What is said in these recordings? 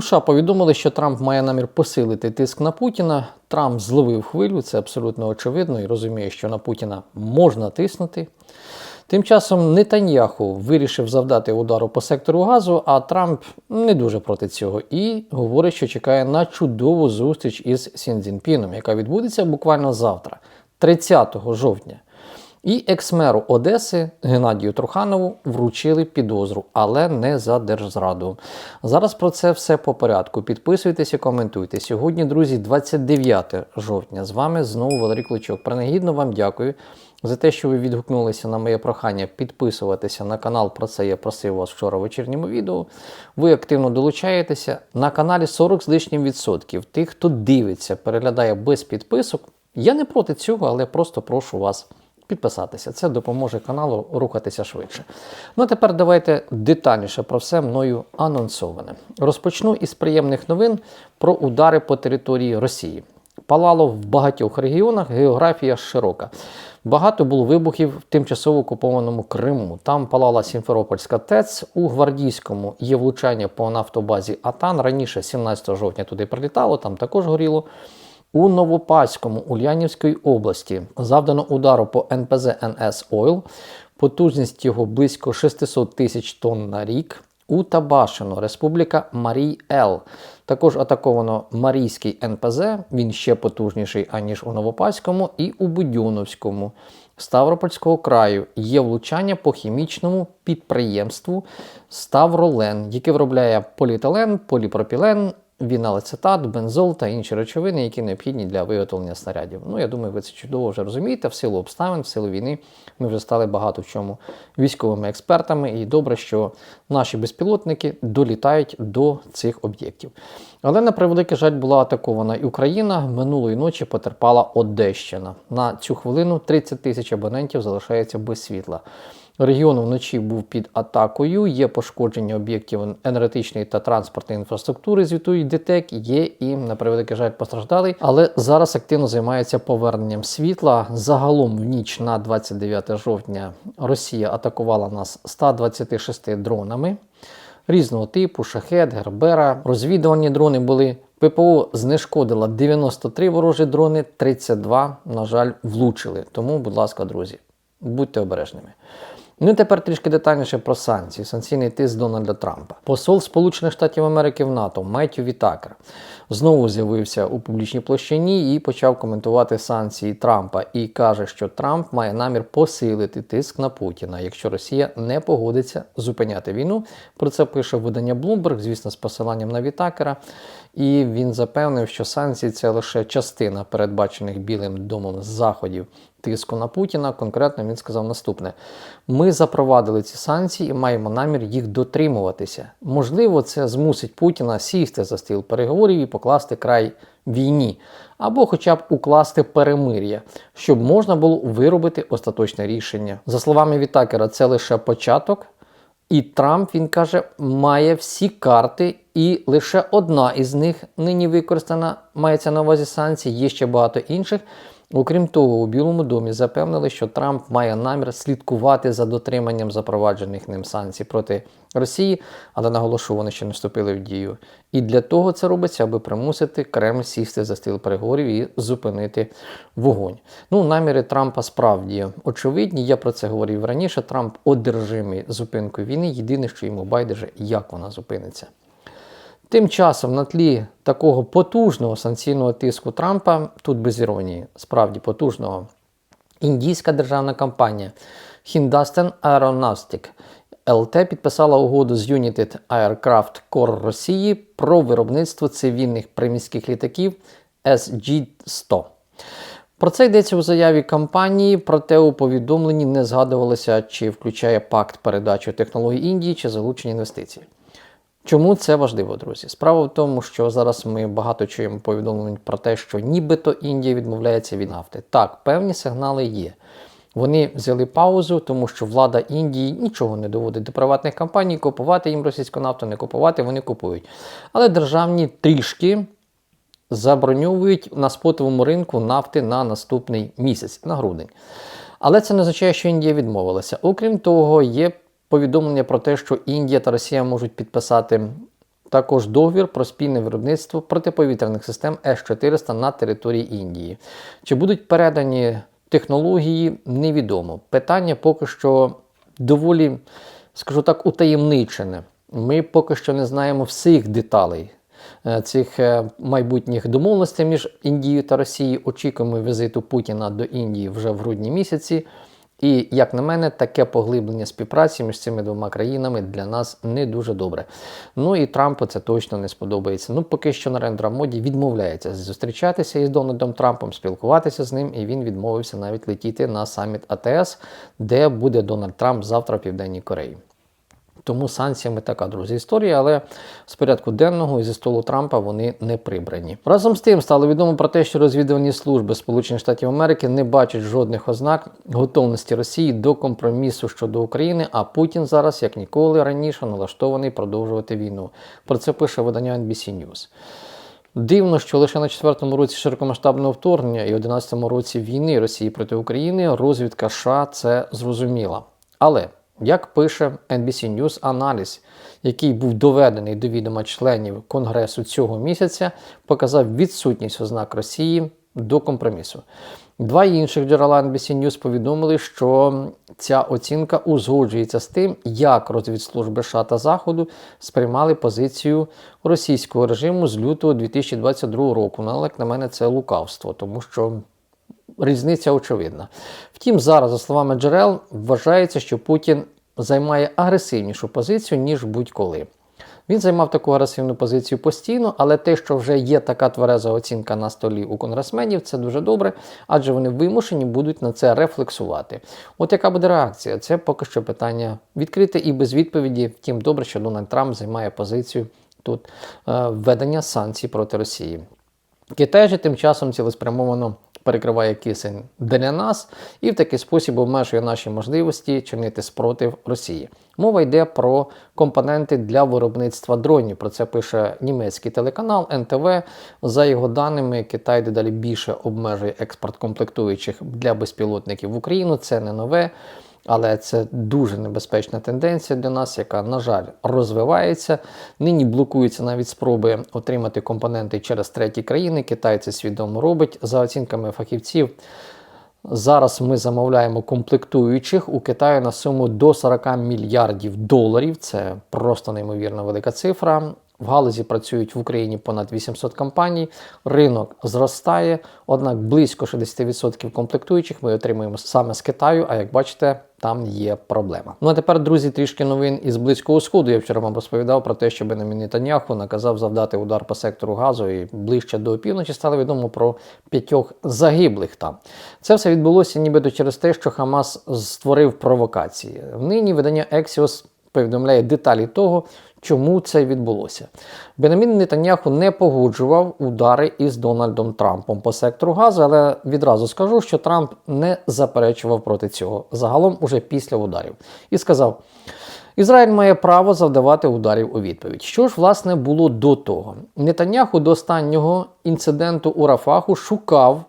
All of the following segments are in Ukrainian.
У США повідомили, що Трамп має намір посилити тиск на Путіна. Трамп зловив хвилю, це абсолютно очевидно, і розуміє, що на Путіна можна тиснути. Тим часом Нетаньяху вирішив завдати удару по сектору газу, а Трамп не дуже проти цього і говорить, що чекає на чудову зустріч із Сінзінпіном, яка відбудеться буквально завтра, 30 жовтня. І екс-меру Одеси Геннадію Труханову вручили підозру, але не за держзраду. Зараз про це все по порядку. Підписуйтесь і коментуйте. Сьогодні, друзі, 29 жовтня. З вами знову Валерій Кличок. Принагідно вам дякую за те, що ви відгукнулися на моє прохання підписуватися на канал. Про це я просив вас вчора в вечірньому відео. Ви активно долучаєтеся. На каналі 40 з лишнім відсотків. Тих, хто дивиться, переглядає без підписок. Я не проти цього, але просто прошу вас підписатися. Це допоможе каналу рухатися швидше. Ну а тепер давайте детальніше про все мною анонсоване. Розпочну із приємних новин про удари по території Росії. Палало в багатьох регіонах, географія широка. Багато було вибухів в тимчасово окупованому Криму. Там палала Сімферопольська ТЕЦ. У Гвардійському є влучання по нафтобазі Атан. Раніше, 17 жовтня, туди прилітало, там також горіло. У Новопаському Ульянівської області завдано удару по НПЗ НС Ойл. Потужність його близько 600 тисяч тонн на рік. У Табашино, Республіка Марій Ел. Також атаковано Марійський НПЗ, він ще потужніший, аніж у Новопаському, і у Будьоновському Ставропольського краю є влучання по хімічному підприємству Ставролен, яке виробляє поліетилен, поліпропілен, віналецетат, бензол та інші речовини, які необхідні для виготовлення снарядів. Ну, я думаю, ви це чудово вже розумієте. В силу обставин, в силу війни ми вже стали багато в чому військовими експертами, і добре, що наші безпілотники долітають до цих об'єктів. Але на превеликий жаль була атакована і Україна. Минулої ночі потерпала Одещина. На цю хвилину 30 тисяч абонентів залишається без світла. Регіон вночі був під атакою, є пошкодження об'єктів енергетичної та транспортної інфраструктури, звітують ДТЕК, є і, на превеликий жаль, постраждалий. Але зараз активно займається поверненням світла. Загалом в ніч на 29 жовтня Росія атакувала нас 126 дронами різного типу, шахет, гербера. Розвідувальні дрони були. ППО знешкодила 93 ворожі дрони, 32, на жаль, влучили. Тому, будь ласка, друзі, будьте обережними. Ну і тепер трішки детальніше про санкції. Санкційний тиск Дональда Трампа. Посол Сполучених Штатів Америки в НАТО Меттю Вітакер знову з'явився у публічній площині і почав коментувати санкції Трампа і каже, що Трамп має намір посилити тиск на Путіна, якщо Росія не погодиться зупиняти війну. Про це пише видання Bloomberg, звісно, з посиланням на Вітакера. І він запевнив, що санкції це лише частина передбачених Білим домом заходів тиску на Путіна. Конкретно він сказав наступне: ми запровадили ці санкції і маємо намір їх дотримуватися. Можливо, це змусить Путіна сісти за стіл переговорів і покласти край війні, або хоча б укласти перемир'я, щоб можна було виробити остаточне рішення. За словами Вітакера, це лише початок. І Трамп він каже, має всі карти, і лише одна із них нині використана, мається на увазі санкції, є ще багато інших. Окрім того, у Білому домі запевнили, що Трамп має намір слідкувати за дотриманням запроваджених ним санкцій проти Росії, але наголошую, вони ще не вступили в дію. І для того це робиться, аби примусити Кремль сісти за стіл переговорів і зупинити вогонь. Ну, наміри Трампа справді очевидні. Я про це говорив раніше. Трамп одержимий зупинкою війни. Єдине, що йому байдуже, як вона зупиниться. Тим часом на тлі такого потужного санкційного тиску Трампа, тут без іронії, справді потужного, індійська державна компанія Hindustan Aeronautic LT підписала угоду з United Aircraft Corps Росії про виробництво цивільних приміських літаків SG-100. Про це йдеться у заяві компанії, проте у повідомленні не згадувалося, чи включає пакт передачі технологій Індії чи залучення інвестицій. Чому це важливо, друзі? Справа в тому, що зараз ми багато чуємо повідомлень про те, що нібито Індія відмовляється від нафти. Так, певні сигнали є. Вони взяли паузу, тому що влада Індії нічого не доводить до приватних компаній, купувати їм російську нафту, не купувати, вони купують. Але державні трішки заброньовують на спотовому ринку нафти на наступний місяць, на грудень. Але це не означає, що Індія відмовилася. Окрім того, є повідомлення про те, що Індія та Росія можуть підписати також договір про спільне виробництво протиповітряних систем С-400 на території Індії. Чи будуть передані технології, невідомо. Питання поки що доволі, скажу так, утаємничене. Ми поки що не знаємо всіх деталей е, цих е, майбутніх домовленостей між Індією та Росією. Очікуємо візиту Путіна до Індії вже в грудні місяці. І, як на мене, таке поглиблення співпраці між цими двома країнами для нас не дуже добре. Ну і Трампу це точно не сподобається. Ну, поки що Нарендра Моді відмовляється зустрічатися із Дональдом Трампом, спілкуватися з ним, і він відмовився навіть летіти на саміт АТС, де буде Дональд Трамп завтра в Південній Кореї. Тому санкціями така, друзі, історія, але з порядку денного і зі столу Трампа вони не прибрані. Разом з тим стало відомо про те, що розвідувальні служби Сполучених Штатів Америки не бачать жодних ознак готовності Росії до компромісу щодо України. А Путін зараз, як ніколи раніше, налаштований продовжувати війну. Про це пише видання NBC News. Дивно, що лише на четвертому році широкомасштабного вторгнення і 11-му році війни Росії проти України розвідка США це зрозуміла. Але як пише NBC News, аналіз, який був доведений до відома членів Конгресу цього місяця, показав відсутність ознак Росії до компромісу. Два інших джерела NBC News повідомили, що ця оцінка узгоджується з тим, як розвідслужби США та Заходу сприймали позицію російського режиму з лютого 2022 року. Ну, але, як на мене, це лукавство, тому що різниця очевидна. Втім, зараз, за словами джерел, вважається, що Путін займає агресивнішу позицію, ніж будь-коли. Він займав таку агресивну позицію постійно, але те, що вже є така твереза оцінка на столі у конгресменів, це дуже добре, адже вони вимушені будуть на це рефлексувати. От яка буде реакція? Це поки що питання відкрите і без відповіді. Втім, добре, що Дональд Трамп займає позицію тут е, введення санкцій проти Росії. Китай же тим часом цілеспрямовано перекриває кисень для нас і в такий спосіб обмежує наші можливості чинити спротив Росії. Мова йде про компоненти для виробництва дронів. Про це пише німецький телеканал НТВ. За його даними, Китай дедалі більше обмежує експорт комплектуючих для безпілотників в Україну. Це не нове. Але це дуже небезпечна тенденція для нас, яка, на жаль, розвивається. Нині блокуються навіть спроби отримати компоненти через треті країни. Китай це свідомо робить. За оцінками фахівців, зараз ми замовляємо комплектуючих у Китаю на суму до 40 мільярдів доларів. Це просто неймовірно велика цифра. В галузі працюють в Україні понад 800 компаній, ринок зростає, однак близько 60% комплектуючих ми отримуємо саме з Китаю. А як бачите, там є проблема. Ну а тепер, друзі, трішки новин із близького сходу. Я вчора вам розповідав про те, що Бенамін Нетаньяху наказав завдати удар по сектору газу і ближче до півночі стало відомо про п'ятьох загиблих там. Це все відбулося нібито через те, що Хамас створив провокації. Нині видання Axios повідомляє деталі того, чому це відбулося. Бенамін Нетаньяху не погоджував удари із Дональдом Трампом по сектору газу, але відразу скажу, що Трамп не заперечував проти цього загалом уже після ударів. І сказав. Ізраїль має право завдавати ударів у відповідь. Що ж, власне, було до того? Нетаньяху до останнього інциденту у Рафаху шукав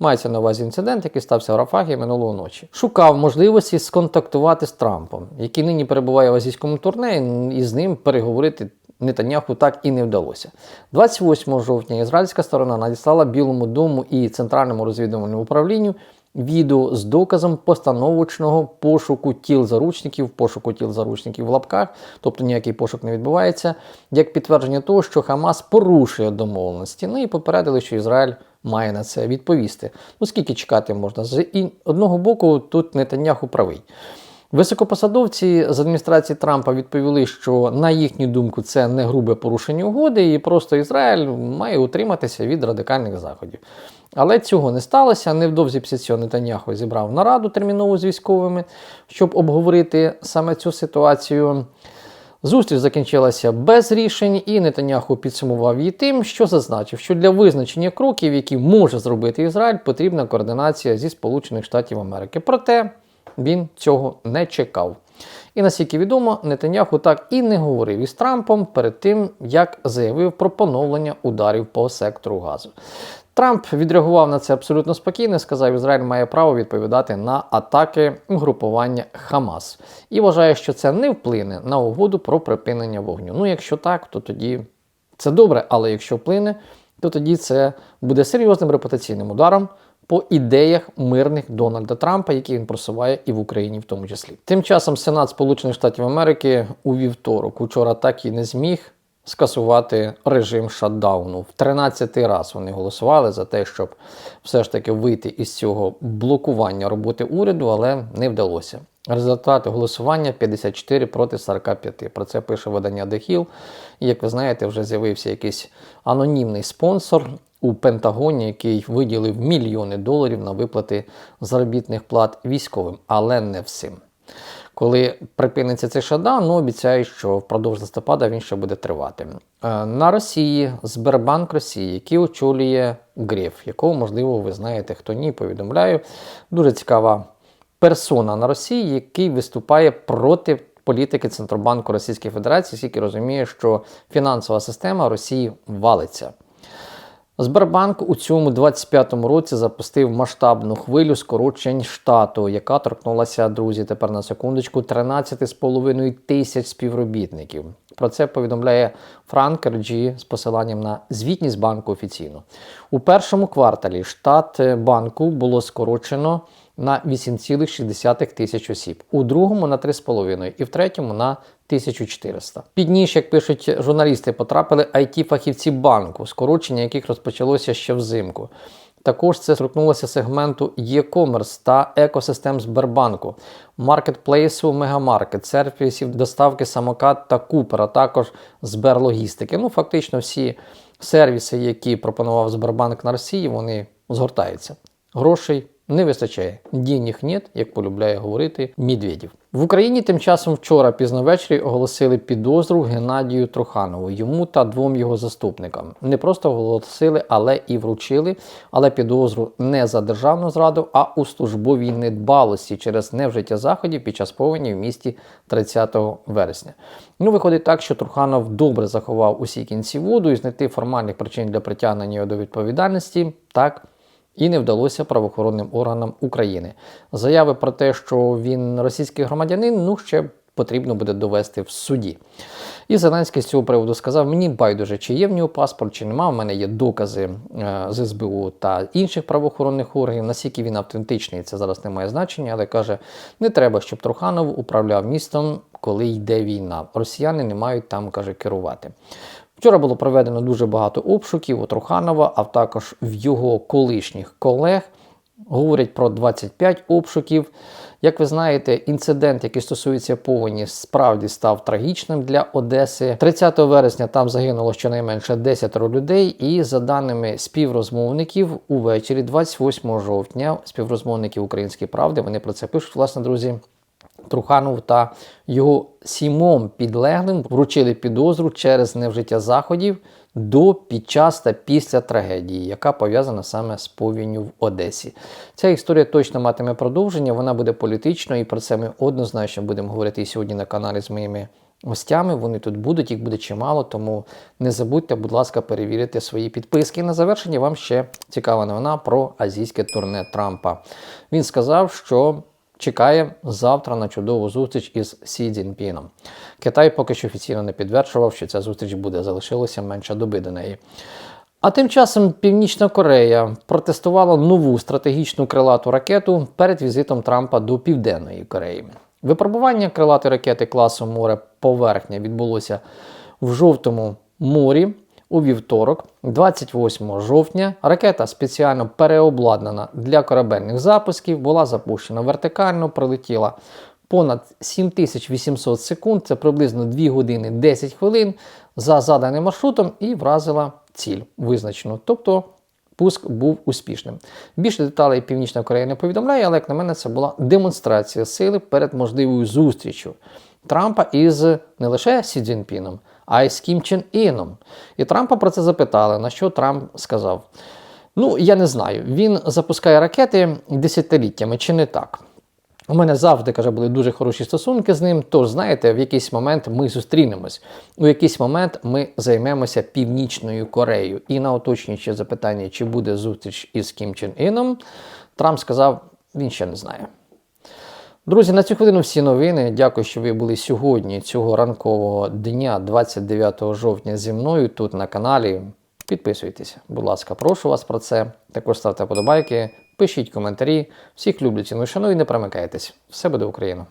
Мається на увазі інцидент, який стався в Рафахі минулого ночі. Шукав можливості сконтактувати з Трампом, який нині перебуває в азійському турне, і з ним переговорити Нетаньяху так і не вдалося. 28 жовтня ізраїльська сторона надіслала Білому дому і Центральному розвідувальному управлінню відео з доказом постановочного пошуку тіл заручників, пошуку тіл заручників в лапках, тобто ніякий пошук не відбувається, як підтвердження того, що Хамас порушує домовленості. Ну і попередили, що Ізраїль має на це відповісти. Ну скільки чекати можна? З одного боку, тут Нетаньяху правий. Високопосадовці з адміністрації Трампа відповіли, що на їхню думку це не грубе порушення угоди, і просто Ізраїль має утриматися від радикальних заходів. Але цього не сталося. Невдовзі після цього Нетаньяху зібрав нараду термінову з військовими, щоб обговорити саме цю ситуацію. Зустріч закінчилася без рішень, і Нетаньяху підсумував її тим, що зазначив, що для визначення кроків, які може зробити Ізраїль, потрібна координація зі Сполучених Штатів Америки. Проте він цього не чекав. І наскільки відомо, Нетаньяху так і не говорив із Трампом перед тим, як заявив про поновлення ударів по сектору газу. Трамп відреагував на це абсолютно спокійно. Сказав, Ізраїль має право відповідати на атаки угрупування Хамас і вважає, що це не вплине на угоду про припинення вогню. Ну, якщо так, то тоді це добре, але якщо вплине, то тоді це буде серйозним репутаційним ударом по ідеях мирних Дональда Трампа, які він просуває і в Україні, в тому числі. Тим часом Сенат Сполучених Штатів Америки у вівторок учора так і не зміг скасувати режим шатдауну. В 13-й раз вони голосували за те, щоб все ж таки вийти із цього блокування роботи уряду, але не вдалося. Результати голосування 54 проти 45. Про це пише видання Hill. І як ви знаєте, вже з'явився якийсь анонімний спонсор у Пентагоні, який виділив мільйони доларів на виплати заробітних плат військовим, але не всім. Коли припиниться цей шатдаун, ну обіцяють, що впродовж листопада він ще буде тривати. Е, На Росії Сбербанк Росії, який очолює Греф, якого, можливо, ви знаєте, хто ні, повідомляю. Дуже цікава персона на Росії, який виступає проти політики Центробанку Російської Федерації, оскільки розуміє, що фінансова система Росії валиться. Сбербанк у цьому 25-му році запустив масштабну хвилю скорочень штату, яка торкнулася, друзі, тепер на секундочку, 13,5 тисяч співробітників. Про це повідомляє Франк Ерджі з посиланням на звітність банку офіційно. У першому кварталі штат банку було скорочено на 8,6 тисяч осіб, у другому на 3,5 і в третьому на 1400. Під ніж, як пишуть журналісти, потрапили it-фахівці банку, скорочення яких розпочалося ще взимку. Також це торкнулося сегменту e-commerce та екосистем Сбербанку, маркетплейсу Мегамаркет, сервісів доставки самокат та Купер, а також Сберлогістики. Ну, фактично, всі сервіси, які пропонував Сбербанк на Росії, вони згортаються. Грошей не вистачає. Денег нет, як полюбляє говорити Медведєв. В Україні тим часом вчора пізно ввечері оголосили підозру Геннадію Труханову, йому та двом його заступникам. Не просто оголосили, але і вручили. Але підозру не за державну зраду, а у службовій недбалості через невжиття заходів під час повені в місті 30 вересня. Ну, виходить так, що Труханов добре заховав усі кінці воду і знайти формальних причин для притягнення його до відповідальності так і не вдалося правоохоронним органам України. Заяви про те, що він російський громадянин, ну ще потрібно буде довести в суді. І Зеленський з цього приводу сказав: мені байдуже, чи є в нього паспорт, чи нема. У мене є докази е, з СБУ та інших правоохоронних органів. Наскільки він автентичний, це зараз не має значення, але каже: не треба, щоб Труханов управляв містом, коли йде війна. Росіяни не мають там, каже, керувати. Вчора було проведено дуже багато обшуків у Труханова, а також в його колишніх колег. Говорять про 25 обшуків. Як ви знаєте, інцидент, який стосується повені, справді став трагічним для Одеси. 30 вересня там загинуло щонайменше 10 людей, і за даними співрозмовників, увечері, 28 жовтня, співрозмовників Української правди, вони про це пишуть, власне, друзі. Труханов та його сімом підлеглим вручили підозру через невжиття заходів до, під час та після трагедії, яка пов'язана саме з повінню в Одесі. Ця історія точно матиме продовження, вона буде політичною, і про це ми однозначно будемо говорити і сьогодні на каналі з моїми гостями. Вони тут будуть, їх буде чимало, тому не забудьте, будь ласка, перевірити свої підписки. І на завершення вам ще цікава новина про азійське турне Трампа. Він сказав, що чекає завтра на чудову зустріч із Сі Цзіньпіном. Китай поки що офіційно не підтверджував, що ця зустріч буде, залишилося менше доби до неї. А тим часом Північна Корея протестувала нову стратегічну крилату ракету перед візитом Трампа до Південної Кореї. Випробування крилатої ракети класу море поверхня відбулося в жовтому морі у вівторок, 28 жовтня, ракета спеціально переобладнана для корабельних запусків, була запущена вертикально, пролетіла понад 7800 секунд, це приблизно 2 години 10 хвилин за заданим маршрутом і вразила ціль визначену. Тобто пуск був успішним. Більше деталей Північна Корея не повідомляє, але як на мене, це була демонстрація сили перед можливою зустрічю Трампа із не лише Сі Цзіньпіном, а й з Кім Чен Іном. І Трампа про це запитали, на що Трамп сказав: Ну, я не знаю, він запускає ракети десятиліттями, чи не так? У мене завжди каже, були дуже хороші стосунки з ним. Тож, знаєте, в якийсь момент ми зустрінемось. У якийсь момент ми займемося Північною Кореєю. І на уточнююче запитання, чи буде зустріч із Кім Чен Іном, Трамп сказав, він ще не знає. Друзі, на цю хвилину всі новини. Дякую, що ви були сьогодні, цього ранкового дня, 29 жовтня, зі мною тут на каналі. Підписуйтесь, будь ласка, прошу вас про це. Також ставте подобайки, пишіть коментарі. Всіх люблю, ціну шану і не перемикайтесь. Все буде Україна!